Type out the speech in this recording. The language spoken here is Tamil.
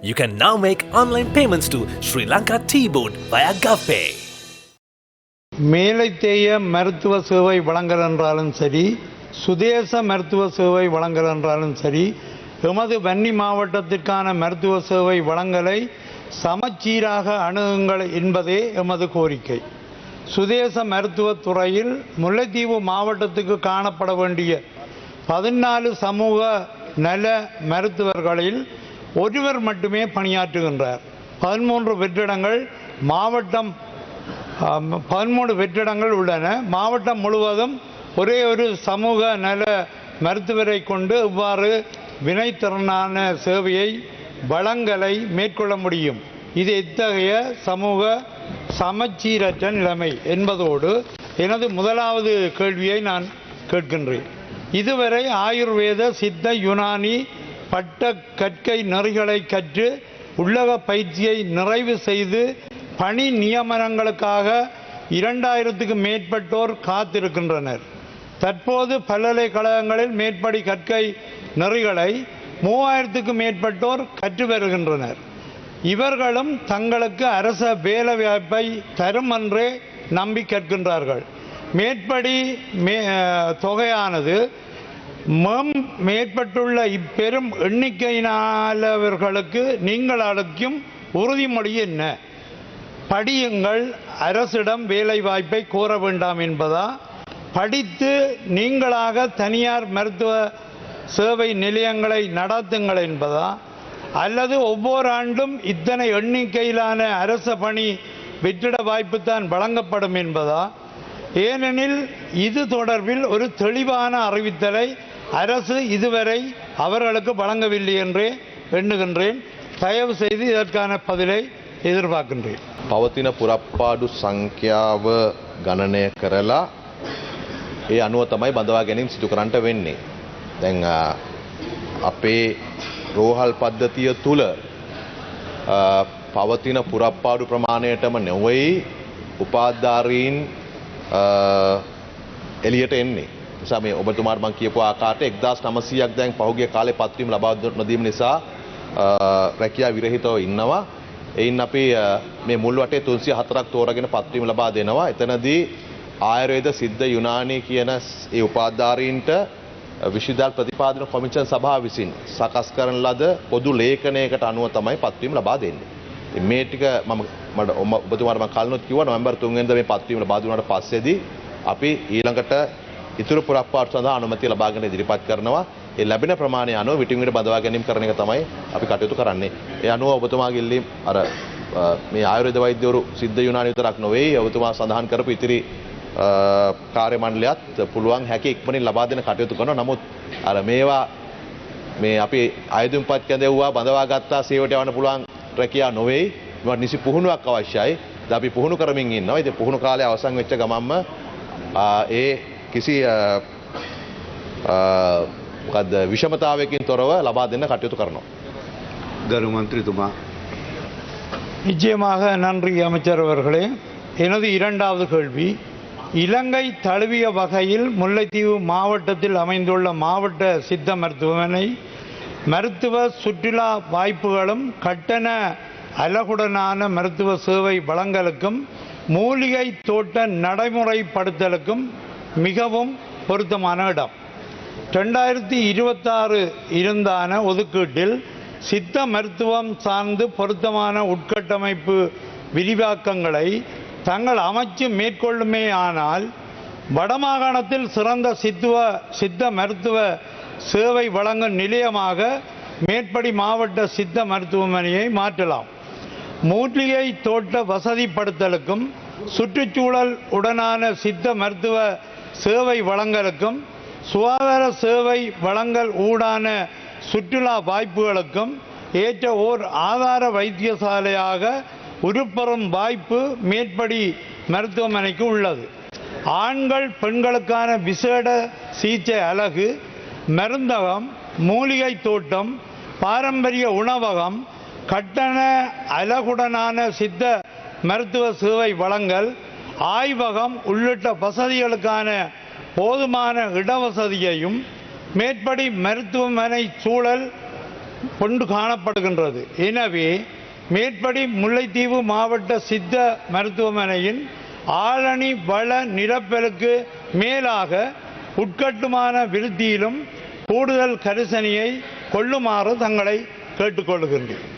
You can now make online payments to Sri Lanka Tea Board via GovPay. மேலைத்தேய மருத்துவ சேவை வழங்கல் என்றாலும் சரி சுதேச மருத்துவ சேவை வழங்கல் என்றாலும் சரி எமது வன்னி மாவட்டத்திற்கான மருத்துவ சேவை வழங்கலை சமச்சீராக அணுகுங்கள் என்பதே எமது கோரிக்கை சுதேச மருத்துவத் துறையில் முல்லைத்தீவு மாவட்டத்துக்கு காணப்பட வேண்டிய பதினாலு சமூக நல மருத்துவர்களில் ஒருவர் மட்டுமே பணியாற்றுகின்றார். பதிமூன்று வெற்றிடங்கள் மாவட்டம் பதிமூன்று பதிமூணு வெற்றிடங்கள் உள்ளன. மாவட்டம் முழுவதும் ஒரே ஒரு சமூக நல மருத்துவரை கொண்டு இவ்வாறு வினைத்திறனான சேவையை வளங்களை மேற்கொள்ள முடியும். இது இத்தகைய சமூக சமச்சீரற்ற நிலைமை என்பதோடு எனது முதலாவது கேள்வியை நான் கேட்கின்றேன். இதுவரை ஆயுர்வேத சித்த யுனானி பட்ட கற்கை நெறிகளை கற்று உள்ளக பயிற்சியை நிறைவு செய்து பணி நியமனங்களுக்காக இரண்டாயிரத்துக்கு மேற்பட்டோர் காத்திருக்கின்றனர். தற்போது பல்கலைக்கழகங்களில் மேற்படி கற்கை நெறிகளை மூவாயிரத்துக்கு மேற்பட்டோர் கற்று வருகின்றனர். இவர்களும் தங்களுக்கு அரச வேலை வாய்ப்பை தரும் என்றே நம்பி கற்கின்றார்கள் மேற்படி மே தொகையானது மம் மேற்பட்டுள்ள இப்பெரும் எண்ணிக்கையினாலவர்களுக்கு நீங்கள் அளிக்கும் உறுதிமொழி என்ன? படியுங்கள் அரசிடம் வேலை வாய்ப்பை கோர வேண்டாம் என்பதா? படித்து நீங்களாக தனியார் மருத்துவ சேவை நிலையங்களை நடத்துங்கள் என்பதா? அல்லது ஒவ்வொரு ஆண்டும் இத்தனை எண்ணிக்கையிலான அரச பணி வெற்றிட வாய்ப்பு தான் வழங்கப்படும் என்பதா? ஏனெனில் இது தொடர்பில் ஒரு தெளிவான அறிவித்தலை அரசு இதுவரை அவர்களுக்கு வழங்கவில்லை என்றே எண்ணுகின்றேன் தயவு செய்து இதற்கான பதிலை எதிர்பார்க்கின்றேன் පවතින පුරප්පාඩු සංඛ්‍යාව ගණනය කරලා ඒ අනුව තමයි බඳවා ගැනීම සිදු කරන්නට වෙන්නේ. දැන් අ, අපේ රෝහල් පද්ධතිය තුළ අ, පවතින පුරප්පාඩු ප්‍රමාණයටම නොවෙයි උපාධාරීන් අ, එලියට එන්නේ. නිසා මේ ඔබතුමාට මම කියපු ආකාරයට 1900ක් දැන් පහුගිය කාලේ පත්වීම ලබා නොදීම නිසා අ, රැකියා විරහිතව ඉන්නවා. එයින් අපි අ, මේ මුල් වටේ 304ක් තෝරාගෙන පත්වීම ලබා දෙනවා. එතනදී ආයුර්වේද සිද්ධ යුනානි කියන ස්- ඒ උපාධාරීන්ට විශිදල් ප්‍රතිපාදන කොමිෂන් සභාව විසින් සකස් කරන ලද පොදු ලේඛනයකට අනුව තමයි පත්වීම ලබා දෙන්නේ. ඉතින් මේ ටික මම මට ඔම- ඔබතුමාට මම කලිනුත් කිව්වා නොවැම්බර් 3 වෙනිදා මේ පත්වීම ලබා දුන්නාට පස්සේදී අපි ඊළඟට ඉතුරු පුරප්පාඩු සඳහා අනුමැතිය ලබාගෙන ඉදිරිපත් කරනවා. ඒ ලැබෙන ප්‍රමාණය අනුව විටින් විට බඳවා ගැනීම කරන එක තමයි අපි කටයුතු කරන්නේ. ඒ අනුව ඔබතුමාගේ ඉල්ලීම් අර අ, මේ ආයුර්වේද වෛද්‍යවරු සිද්ධ යුනානි විතරක් නොවේ ඔබතුමා සඳහන් කරපු ඉතිරි අ, කාර්ය මණ්ඩලයත් පුළුවන් හැකි ඉක්මනින් ලබා දෙන කටයුතු කරනවා. නමුත් අර මේවා මේ අපි අයදුම්පත් කැඳෙව්වා බඳවා ගත්තා සේවට යවන්න පුළුවන් රැකියා නොවේ. මේවට නිසි පුහුණුවක් අවශ්‍යයි. ද අපි පුහුණු කරමින් ඉන්නවා. ඉතින් පුහුණු කාලය අවසන් වෙච්ච ගමන්ම ආ, ඒ කිසි අ, අ, මොකද්ද විෂමතාවයකින් තොරව ලබා දෙන්න කටයුතු කරනවා. ගරු මන්ත්‍රීතුමා நிச்சயமாக நன்றி அமைச்சர் அவர்களே எனது இரண்டாவது கேள்வி இலங்கை தழுவிய வகையில் முல்லைத்தீவு மாவட்டத்தில் அமைந்துள்ள மாவட்ட சித்த மருத்துவமனை மருத்துவ சுற்றுலா வாய்ப்புகளும் கட்டண அலகுடனான மருத்துவ சேவை வழங்கலுக்கும் மூலிகை தோட்ட நடைமுறைப்படுத்தலுக்கும் மிகவும் பொருத்தமான இடம். ரெண்டாயிரத்தி இருபத்தாறு இருந்தான ஒதுக்கீட்டில் சித்த மருத்துவம் சார்ந்து பொருத்தமான உட்கட்டமைப்பு விரிவாக்கங்களை தங்கள் அமைச்சு மேற்கொள்ளுமே ஆனால் வடமாகாணத்தில் சிறந்த சித்துவ சித்த மருத்துவ சேவை வழங்கும் நிலையமாக மேற்படி மாவட்ட சித்த மருத்துவமனையை மாற்றலாம். மூலிகை தோட்ட வசதிப்படுத்தலுக்கும் சுற்றுச்சூழல் உடனான சித்த மருத்துவ சேவை வழங்கலுக்கும் சுகாதார சேவை வழங்கல் ஊடான சுற்றுலா வாய்ப்புகளுக்கும் ஏற்ற ஓர் ஆதார வைத்தியசாலையாக உருப்பெறும் வாய்ப்பு மேற்படி மருத்துவமனைக்கு உள்ளது. ஆண்கள் பெண்களுக்கான விசேட சிகிச்சை அலகு மருந்தகம் மூலிகை தோட்டம் பாரம்பரிய உணவகம் கட்டண அலகுடனான சித்த மருத்துவ சேவை வழங்கல் ஆய்வகம் உள்ளிட்ட வசதிகளுக்கான போதுமான இடவசதியையும் மேற்படி மருத்துவமனை சூழல் கொண்டு காணப்படுகின்றது. எனவே மேற்படி முல்லைத்தீவு மாவட்ட சித்த மருத்துவமனையின் ஆளணி வள நிரப்பலுக்கு மேலாக உட்கட்டுமான விருத்தியிலும் கூடுதல் கரிசனையை கொள்ளுமாறு தங்களை கேட்டுக்கொள்கின்றேன்.